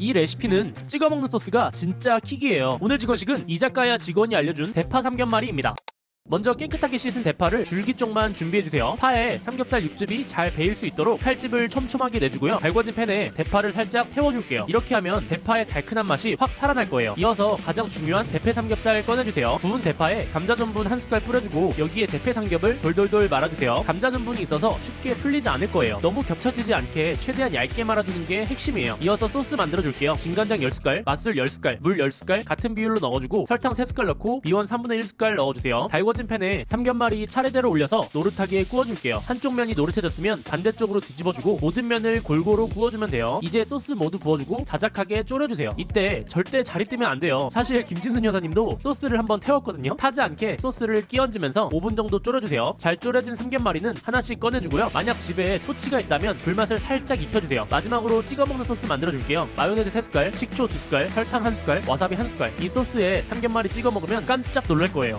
이 레시피는 찍어 먹는 소스가 진짜 킥이에요. 오늘 직원식은 이 작가야 직원이 알려준 대파 삼겹말이입니다. 먼저 깨끗하게 씻은 대파를 줄기 쪽만 준비해주세요. 파에 삼겹살 육즙이 잘 배일 수 있도록 칼집을 촘촘하게 내주고요. 달궈진 팬에 대파를 살짝 태워줄게요. 이렇게 하면 대파의 달큰한 맛이 확 살아날 거예요. 이어서 가장 중요한 대패 삼겹살 꺼내주세요. 구운 대파에 감자 전분 한 숟갈 뿌려주고 여기에 대패 삼겹을 돌돌돌 말아주세요. 감자 전분이 있어서 쉽게 풀리지 않을 거예요. 너무 겹쳐지지 않게 최대한 얇게 말아주는 게 핵심이에요. 이어서 소스 만들어줄게요. 진간장 10숟갈, 맛술 10숟갈, 물 10숟갈 같은 비율로 넣어주고 설탕 3숟갈 넣고 미원 3분의 1숟갈 넣어주세요. 달궈 진 팬에 삼겹말이 차례대로 올려서 노릇하게 구워줄게요. 한쪽 면이 노릇해졌으면 반대쪽으로 뒤집어주고 모든 면을 골고루 구워주면 돼요. 이제 소스 모두 부어주고 자작하게 졸여주세요. 이때 절대 자리 뜨면 안 돼요. 사실 김진순 여사님도 소스를 한번 태웠거든요. 타지 않게 소스를 끼얹으면서 5분 정도 졸여주세요. 잘 졸여진 삼겹말이는 하나씩 꺼내주고요. 만약 집에 토치가 있다면 불맛을 살짝 입혀주세요. 마지막으로 찍어 먹는 소스 만들어줄게요. 마요네즈 3숟갈, 식초 2숟갈, 설탕 1숟갈, 와사비 1숟갈. 이 소스에 삼겹말이 찍어 먹으면 깜짝 놀랄 거예요.